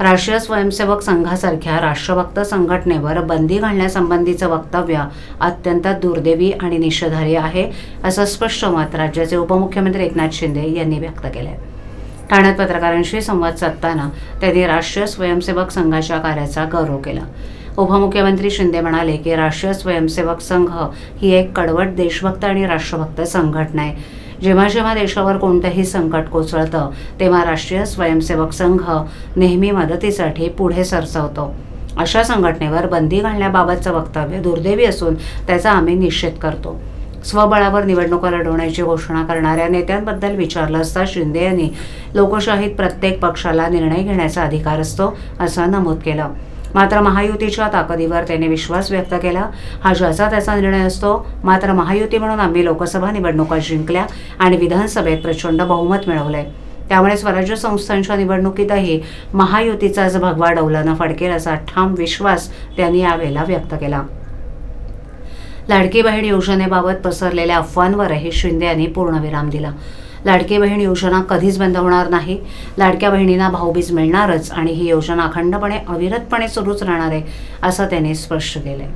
राष्ट्रीय स्वयंसेवक संघासारख्या राष्ट्रभक्त संघटनेवर बंदी घालण्यासंबंधीचं वक्तव्य अत्यंत दुर्दैवी आणि निषेधार्ह आहे असं स्पष्ट मत राज्याचे उपमुख्यमंत्री एकनाथ शिंदे यांनी व्यक्त केलं आहे ठाण्यात पत्रकारांशी संवाद साधताना त्यांनी राष्ट्रीय स्वयंसेवक संघाच्या कार्याचा गौरव केला. उपमुख्यमंत्री शिंदे म्हणाले की राष्ट्रीय स्वयंसेवक संघ ही एक कडवट देशभक्त आणि राष्ट्रभक्त संघटना आहे. जेव्हा जेव्हा देशावर कोणतंही संकट कोसळतं तेव्हा राष्ट्रीय स्वयंसेवक संघ नेहमी मदतीसाठी पुढे सरसावतो. अशा संघटनेवर बंदी घालण्याबाबतचं वक्तव्य दुर्दैवी असून त्याचा आम्ही निषेध करतो. स्वबळावर निवडणुका लढवण्याची घोषणा करणाऱ्या नेत्यांबद्दल विचारलं असता शिंदे यांनी लोकशाहीत प्रत्येक पक्षाला निर्णय घेण्याचा अधिकार असतो असं नमूद केलं. मात्र महायुतीच्या ताकदीवर त्यांनी विश्वास व्यक्त केला. हा ज्याचा त्याचा निर्णय असतो मात्र महायुती म्हणून आम्ही लोकसभा निवडणुका जिंकल्या आणि विधानसभेत प्रचंड बहुमत मिळवलंय. त्यामुळे स्वराज्य संस्थांच्या निवडणुकीतही महायुतीचाच भगवा डौलानं फडकेल असा ठाम विश्वास त्यांनी यावेळेला व्यक्त केला. लाडकी बहीण योजनेबाबत पसरलेल्या अफवांवरही शिंदे यांनी पूर्णविराम दिला. लाडकी बहीण योजना कधीच बंद होणार नाही. लाडक्या बहिणींना भाऊबीज मिळणारच आणि ही योजना अखंडपणे अविरतपणे सुरूच राहणार आहे असं त्यांनी स्पष्ट केलंय.